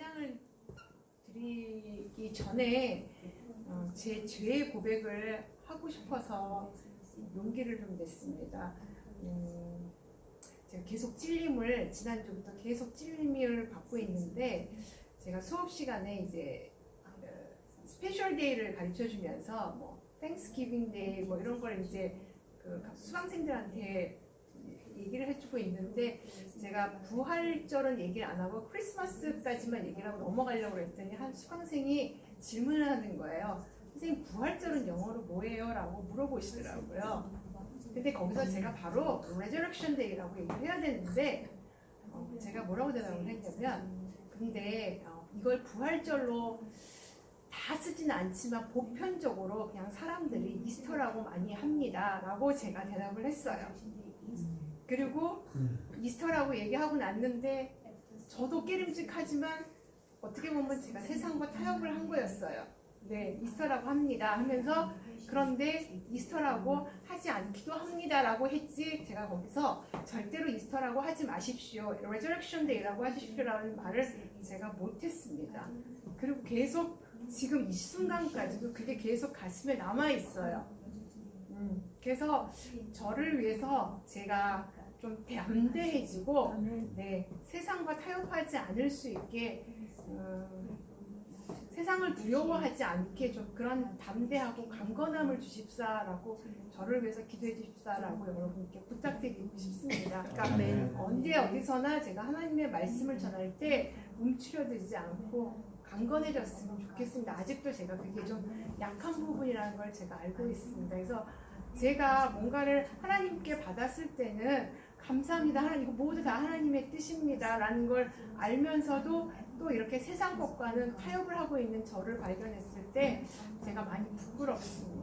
찬양을 드리기 전에 어, 제 죄의 고백을 하고 싶어서 용기를 좀 냈습니다. 음, 제가 계속 찔림을 지난주부터 계속 찔림을 받고 있는데 제가 수업 시간에 이제 어, 스페셜 데이를 가르쳐 주면서 뭐 땡스기빙 데이 뭐 이런 걸 이제 그 수강생들한테 얘기를 해주고 있는데 제가 부활절은 얘기를 안 하고 크리스마스까지만 얘기를 하고 넘어가려고 했더니 한 수강생이 질문을 하는 거예요. 선생님 부활절은 영어로 뭐예요? 라고 물어보시더라고요. 근데 거기서 제가 바로 Resurrection Day라고 얘기를 해야 되는데 어, 제가 뭐라고 대답을 했냐면 근데 어, 이걸 부활절로 다 쓰지는 않지만 보편적으로 그냥 사람들이 이스터라고 많이 합니다. 라고 제가 대답을 했어요. 그리고 이스터라고 얘기하고 났는데 저도 깨름직하지만 어떻게 보면 제가 세상과 타협을 한 거였어요. 네, 이스터라고 합니다 하면서 그런데 이스터라고 하지 않기도 합니다라고 했지 제가 거기서 절대로 이스터라고 하지 마십시오. 레저렉션 데이라고 하십시오라는 말을 제가 못했습니다. 그리고 계속 지금 이 순간까지도 그게 계속 가슴에 남아 있어요. 음, 그래서 저를 위해서 제가 좀 담대해지고 네, 세상과 타협하지 않을 수 있게 음, 세상을 두려워하지 않게 좀 그런 담대하고 강건함을 주십사라고 저를 위해서 기도해 주십사라고 여러분께 부탁드리고 싶습니다. 그러니까 아멘. 언제 어디서나 제가 하나님의 말씀을 전할 때 움츠려들지 않고 강건해졌으면 좋겠습니다. 아직도 제가 그게 좀 약한 부분이라는 걸 제가 알고 있습니다. 그래서 제가 뭔가를 하나님께 받았을 때는 감사합니다. 하나님 이거 모두 다 하나님의 뜻입니다라는 걸 알면서도 또 이렇게 세상 것과는 타협을 하고 있는 저를 발견했을 때 제가 많이 부끄럽습니다.